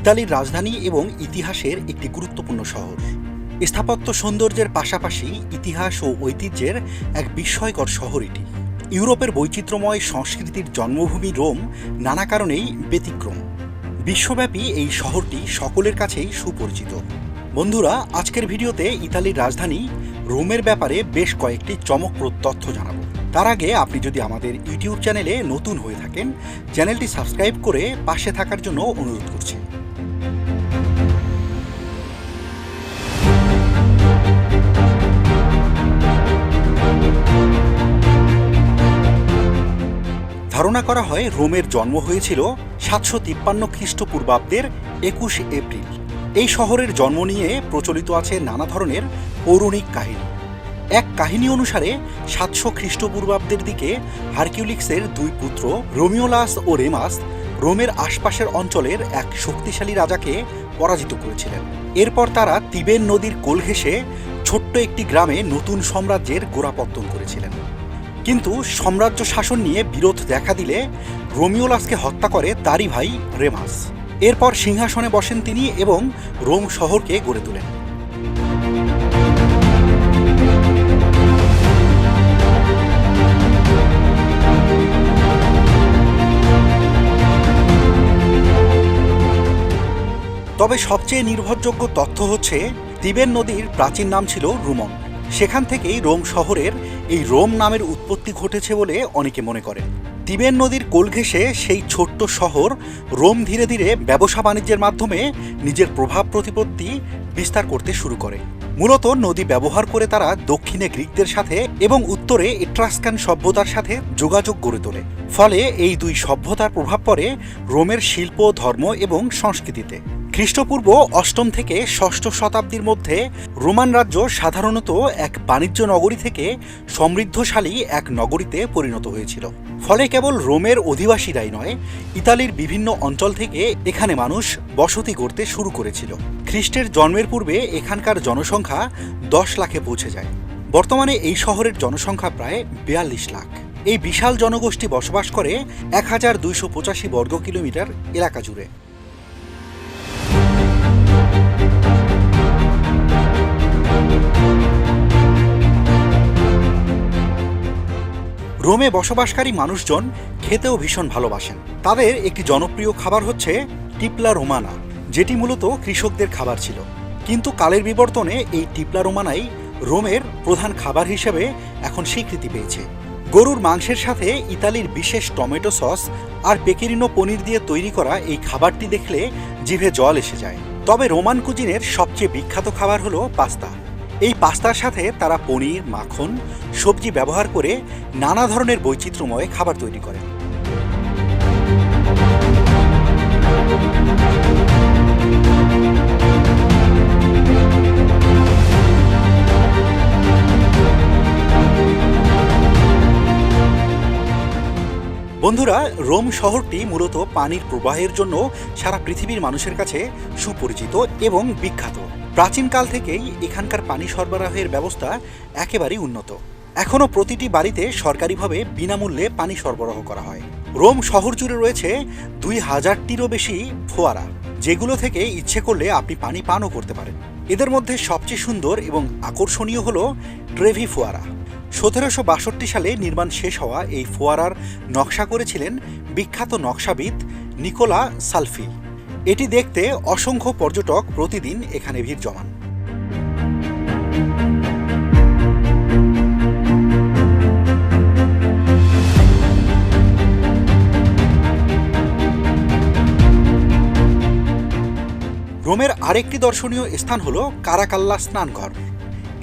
ইতালির রাজধানী এবং ইতিহাসের একটি গুরুত্বপূর্ণ শহর। স্থাপত্য সৌন্দর্যের পাশাপাশি ইতিহাস ও ঐতিহ্যের এক বিস্ময়কর শহর এটি। ইউরোপের বৈচিত্র্যময় সংস্কৃতির জন্মভূমি রোম নানা কারণেই ব্যতিক্রম। বিশ্বব্যাপী এই শহরটি সকলের কাছেই সুপরিচিত। বন্ধুরা, আজকের ভিডিওতে ইতালির রাজধানী রোমের ব্যাপারে বেশ কয়েকটি চমকপ্রদ তথ্য জানাব। তার আগে আপনি যদি আমাদের ইউটিউব চ্যানেলে নতুন হয়ে থাকেন, চ্যানেলটি সাবস্ক্রাইব করে পাশে থাকার জন্য অনুরোধ করছি। ধারণা করা হয় রোমের জন্ম হয়েছিল সাতশো তিপ্পান্ন খ্রিস্টপূর্বাব্দের একুশ এপ্রিল। এই শহরের জন্ম নিয়ে প্রচলিত আছে নানা ধরনের পৌরাণিক কাহিনী। এক কাহিনী অনুসারে সাতশো খ্রিস্টপূর্বাব্দের দিকে হারকিউলিক্সের দুই পুত্র রোমিওলাস ও রেমাস রোমের আশপাশের অঞ্চলের এক শক্তিশালী রাজাকে পরাজিত করেছিলেন। এরপর তারা তিবেন নদীর কোল ঘেঁষে ছোট্ট একটি গ্রামে নতুন সাম্রাজ্যের গোড়াপত্তন করেছিলেন। কিন্তু সাম্রাজ্য শাসন নিয়ে বিরোধ দেখা দিলে রোমিওলাসকে হত্যা করে তারই ভাই রেমাস। এরপর সিংহাসনে বসেন তিনি এবং রোম শহরকে গড়ে তোলেন। তবে সবচেয়ে নির্ভরযোগ্য তথ্য হচ্ছে তিবেন নদীর প্রাচীন নাম ছিল রুমন। সেখান থেকেই রোম শহরের এই রোম নামের উৎপত্তি ঘটেছে বলে অনেকে মনে করেন। তিবেন নদীর কোল ঘেঁষে সেই ছোট্ট শহর রোম ধীরে ধীরে ব্যবসা বাণিজ্যের মাধ্যমে নিজের প্রভাব প্রতিপত্তি বিস্তার করতে শুরু করে। মূলত নদী ব্যবহার করে তারা দক্ষিণে গ্রিকদের সাথে এবং উত্তরে এট্রাস্কান সভ্যতার সাথে যোগাযোগ গড়ে তোলে। ফলে এই দুই সভ্যতার প্রভাব পড়ে রোমের শিল্প, ধর্ম এবং সংস্কৃতিতে। খ্রিস্টপূর্ব অষ্টম থেকে ষষ্ঠ শতাব্দীর মধ্যে রোমান রাজ্য সাধারণত এক বাণিজ্য নগরী থেকে সমৃদ্ধশালী এক নগরীতে পরিণত হয়েছিল। ফলে কেবল রোমের অধিবাসীরাই নয়, ইতালির বিভিন্ন অঞ্চল থেকে এখানে মানুষ বসতি করতে শুরু করেছিল। খ্রিস্টের জন্মের পূর্বে এখানকার জনসংখ্যা দশ লাখে পৌঁছে যায়। বর্তমানে এই শহরের জনসংখ্যা প্রায় বিয়াল্লিশ লাখ। এই বিশাল জনগোষ্ঠী বসবাস করে এক হাজার দুইশো পঁচাশি বর্গ কিলোমিটার এলাকা জুড়ে। রোমে বসবাসকারী মানুষজন খেতেও ভীষণ ভালোবাসেন। তাদের একটি জনপ্রিয় খাবার হচ্ছে টিপলা রোমানা, যেটি মূলত কৃষকদের খাবার ছিল। কিন্তু কালের বিবর্তনে এই টিপলা রোমানাই রোমের প্রধান খাবার হিসেবে এখন স্বীকৃতি পেয়েছে। গরুর মাংসের সাথে ইতালির বিশেষ টমেটো সস আর পেকেরিনো পনির দিয়ে তৈরি করা এই খাবারটি দেখলে জিভে জল এসে যায়। তবে রোমান কুজিনের সবচেয়ে বিখ্যাত খাবার হলো পাস্তা। এই পাস্তার সাথে তারা পনির, মাখন, সবজি ব্যবহার করে নানা ধরনের বৈচিত্র্যময় খাবার তৈরি করে। বন্ধুরা, রোম শহরটি মূলত পানির প্রবাহের জন্য সারা পৃথিবীর মানুষের কাছে সুপরিচিত এবং বিখ্যাত। প্রাচীনকাল থেকেই এখানকার পানি সরবরাহের ব্যবস্থা একেবারেই উন্নত। এখনও প্রতিটি বাড়িতে সরকারিভাবে বিনামূল্যে পানি সরবরাহ করা হয়। রোম শহর জুড়ে রয়েছে দুই হাজারটিরও বেশি ফোয়ারা, যেগুলো থেকে ইচ্ছে করলে আপনি পানি পানও করতে পারেন। এদের মধ্যে সবচেয়ে সুন্দর এবং আকর্ষণীয় হল ট্রেভি ফোয়ারা। সতেরোশো বাষট্টি সালে নির্মাণ শেষ হওয়া এই ফোয়ারার নকশা করেছিলেন বিখ্যাত নকশাবিদ নিকোলা সালফি। এটি দেখতে অসংখ্য পর্যটক প্রতিদিন এখানে ভিড় জমান। রোমের আরেকটি দর্শনীয় স্থান হল কারাকাল্লা স্নানঘর।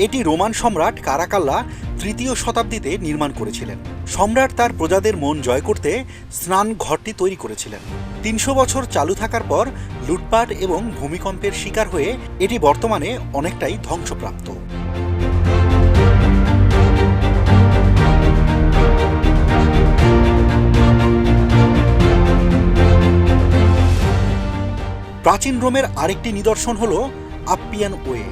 এটি রোমান সম্রাট কারাকাল্লা তৃতীয় শতাব্দীতে নির্মাণ করেছিলেন। সম্রাট তার প্রজাদের মন জয় করতে স্নান ঘরটি তৈরি করেছিলেন। তিনশো বছর চালু থাকার পর লুটপাট এবং ভূমিকম্পের শিকার হয়ে এটি বর্তমানে অনেকটাই ধ্বংসপ্রাপ্ত। প্রাচীন রোমের আরেকটি নিদর্শন হল আপ্পিয়ান ওয়ে।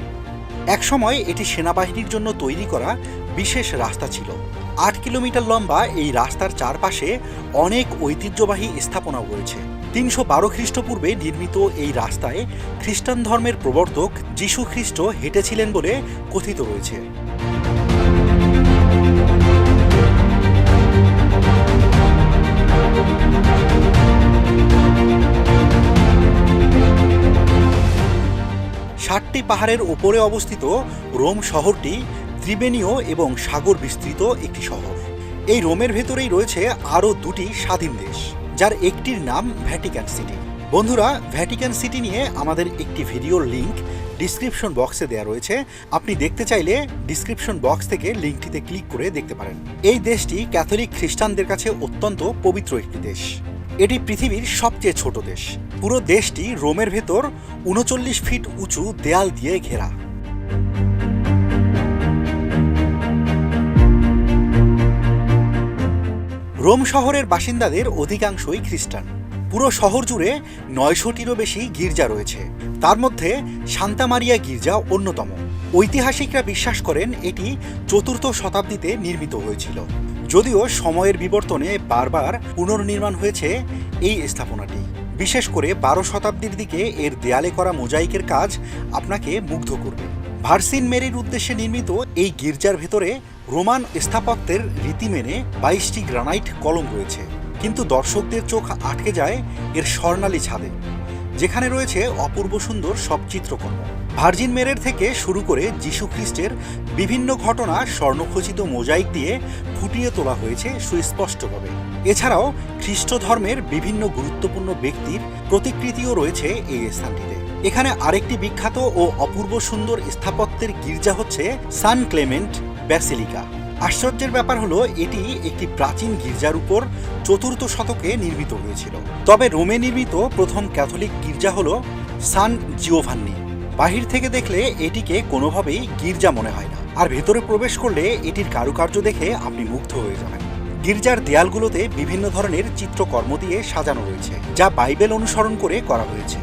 একসময় এটি সেনাবাহিনীর জন্য তৈরি করা বিশেষ রাস্তা ছিল। আট কিলোমিটার লম্বা এই রাস্তার চারপাশে অনেক ঐতিহ্যবাহী স্থাপনাও রয়েছে। তিনশো বারো খ্রিস্টপূর্বে নির্মিত এই রাস্তায় খ্রিস্টান ধর্মের প্রবর্তক যীশু খ্রিস্ট হেঁটেছিলেন বলে কথিত রয়েছে। ষাটটি পাহাড়ের ওপরে অবস্থিত রোম শহরটি ত্রিবেণীয় এবং সাগর বিস্তৃত একটি শহর। এই রোমের ভেতরেই রয়েছে আরও দুটি স্বাধীন দেশ, যার একটির নাম ভ্যাটিকান সিটি। বন্ধুরা ভ্যাটিকান সিটি নিয়ে আমাদের একটি ভিডিওর লিংক ডিসক্রিপশন বক্সে দেওয়া রয়েছে। আপনি দেখতে চাইলে ডিসক্রিপশন বক্স থেকে লিঙ্কটিতে ক্লিক করে দেখতে পারেন। এই দেশটি ক্যাথলিক খ্রিস্টানদের কাছে অত্যন্ত পবিত্র একটি দেশ। এটি পৃথিবীর সবচেয়ে ছোট দেশ। পুরো দেশটি রোমের ভেতর উনচল্লিশ ফিট উঁচু দেয়াল দিয়ে ঘেরা। রোম শহরের বাসিন্দাদের অধিকাংশই খ্রিস্টান। পুরো শহর জুড়ে নয়শোটিরও বেশি গির্জা রয়েছে। তার মধ্যে সান্তা মারিয়া গির্জা অন্যতম। ঐতিহাসিকরা বিশ্বাস করেন এটি চতুর্থ শতাব্দীতে নির্মিত হয়েছিল। যদিও সময়ের বিবর্তনে বারবার পুনর্নির্মাণ হয়েছে এই স্থাপনাটি। বিশেষ করে বারো শতাব্দীর দিকে এর দেয়ালে করা মোজাইকের কাজ আপনাকে মুগ্ধ করবে। ভার্সিন মেরির উদ্দেশ্যে নির্মিত এই গির্জার ভেতরে রোমান স্থাপত্যের রীতি মেনে বাইশটি গ্রানাইট কলম রয়েছে। কিন্তু দর্শকদের চোখ আটকে যায় এর স্বর্ণালী ছাদে। যেখানে রয়েছে অপূর্ব সুন্দর সব চিত্রকর্ম। ভার্জিন মেরের থেকে শুরু করে যীশু খ্রিস্টের বিভিন্ন ঘটনা স্বর্ণখচিত মোজাইক দিয়ে ফুটিয়ে তোলা হয়েছে সুস্পষ্টভাবে। এছাড়াও খ্রিস্ট ধর্মের বিভিন্ন গুরুত্বপূর্ণ ব্যক্তির প্রতিকৃতিও রয়েছে এই স্থানটিতে। এখানে আরেকটি বিখ্যাত ও অপূর্ব সুন্দর স্থাপত্যের গির্জা হচ্ছে সান ক্লেমেন্ট ব্যাসিলিকা। আশ্চর্যের ব্যাপার হলো, এটি একটি প্রাচীন গির্জার উপর চতুর্থ শতকে নির্মিত হয়েছিল। তবে রোমে নির্মিত প্রথম ক্যাথলিক গির্জা হল সান জিওভান্নি। বাহির থেকে দেখলে এটিকে কোনোভাবেই গির্জা মনে হয় না। আর ভেতরে প্রবেশ করলে এটির কারুকার্য দেখে আপনি মুগ্ধ হয়ে যাবেন। গির্জার দেয়ালগুলোতে বিভিন্ন ধরনের চিত্রকর্ম দিয়ে সাজানো রয়েছে, যা বাইবেল অনুসরণ করে করা হয়েছে।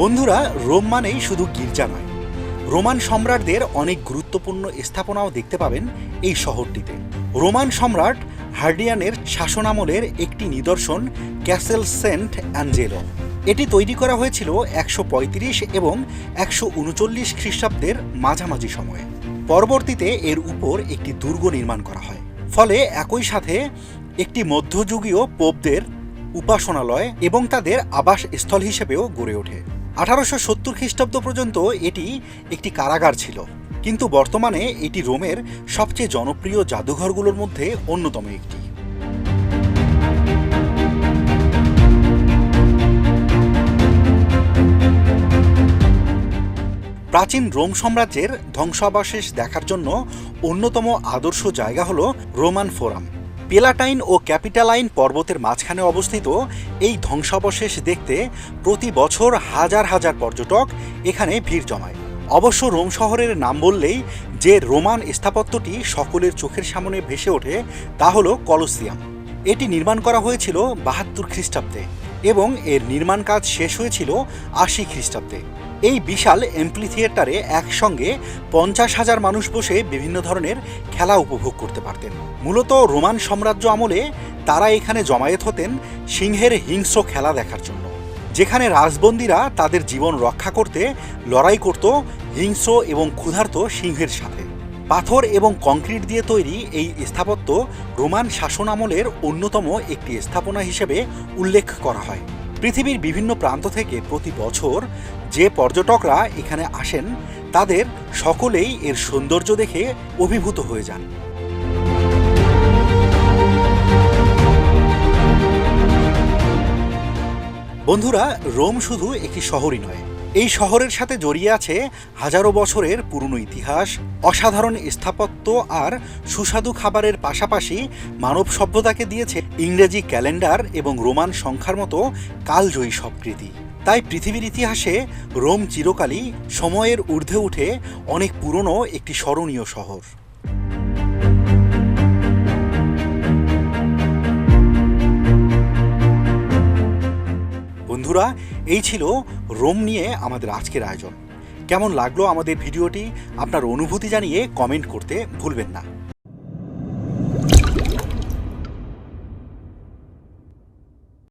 বন্ধুরা, রোম মানেই শুধু গির্জা নয়। রোমান সম্রাটদের অনেক গুরুত্বপূর্ণ স্থাপনাও দেখতে পাবেন এই শহরটিতে। রোমান সম্রাট হার্ডিয়ানের শাসনামলের একটি নিদর্শন ক্যাসেল সেন্ট অ্যাঞ্জেলো। এটি তৈরি করা হয়েছিল একশো পঁয়ত্রিশ এবং একশো উনচল্লিশ খ্রিস্টাব্দের মাঝামাঝি সময়ে। পরবর্তীতে এর উপর একটি দুর্গ নির্মাণ করা হয়। ফলে একই সাথে একটি মধ্যযুগীয় পোপদের উপাসনালয় এবং তাদের আবাস স্থল হিসেবেও গড়ে ওঠে। আঠারোশো সত্তর খ্রিস্টাব্দ পর্যন্ত এটি একটি কারাগার ছিল, কিন্তু বর্তমানে এটি রোমের সবচেয়ে জনপ্রিয় জাদুঘরগুলোর মধ্যে অন্যতম একটি। প্রাচীন রোম সাম্রাজ্যের ধ্বংসাবশেষ দেখার জন্য অন্যতম আদর্শ জায়গা হল রোমান ফোরাম। পেলাটাইন ও ক্যাপিটালাইন পর্বতের মাঝখানে অবস্থিত এই ধ্বংসাবশেষ দেখতে প্রতি বছর হাজার হাজার পর্যটক এখানে ভিড় জমায়। অবশ্য রোম শহরের নাম বললেই যে রোমান স্থাপত্যটি সকলের চোখের সামনে ভেসে ওঠে তা হল কলোসিয়াম। এটি নির্মাণ করা হয়েছিল বাহাত্তর খ্রিস্টাব্দে এবং এর নির্মাণ কাজ শেষ হয়েছিল আশি খ্রিস্টাব্দে। এই বিশাল এমপ্লি থিয়েটারে একসঙ্গে পঞ্চাশ হাজার মানুষ বসে বিভিন্ন ধরনের খেলা উপভোগ করতে পারতেন। মূলত রোমান সাম্রাজ্য আমলে তারা এখানে জমায়েত হতেন সিংহের হিংস্র খেলা দেখার জন্য। যেখানে রাজবন্দীরা তাদের জীবন রক্ষা করতে লড়াই করত হিংস্র এবং ক্ষুধার্ত সিংহের সাথে। পাথর এবং কংক্রিট দিয়ে তৈরি এই স্থাপত্য রোমান শাসন আমলের অন্যতম একটি স্থাপনা হিসেবে উল্লেখ করা হয়। পৃথিবীর বিভিন্ন প্রান্ত থেকে প্রতি বছর যে পর্যটকরা এখানে আসেন, তাদের সকলেই এর সৌন্দর্য দেখে অভিভূত হয়ে যান। বন্ধুরা, রোম শুধু একটি শহরই নয় এই শহরের সাথে জড়িয়ে আছে হাজারো বছরের পুরনো ইতিহাস, অসাধারণ স্থাপত্য আর সুস্বাদু খাবারের পাশাপাশি মানব সভ্যতাকে দিয়েছে ইংরেজি ক্যালেন্ডার এবং রোমান সংখ্যার মতো কালজয়ী স্বীকৃতি। তাই পৃথিবীর ইতিহাসে রোম চিরকালই সময়ের ঊর্ধ্বে উঠে অনেক পুরনো একটি স্মরণীয় শহর। বন্ধুরা এই ছিল রোম নিয়ে আমাদের আজকের আয়োজন। কেমন লাগল আমাদের ভিডিওটি? আপনার অনুভূতি জানিয়ে কমেন্ট করতে ভুলবেন না।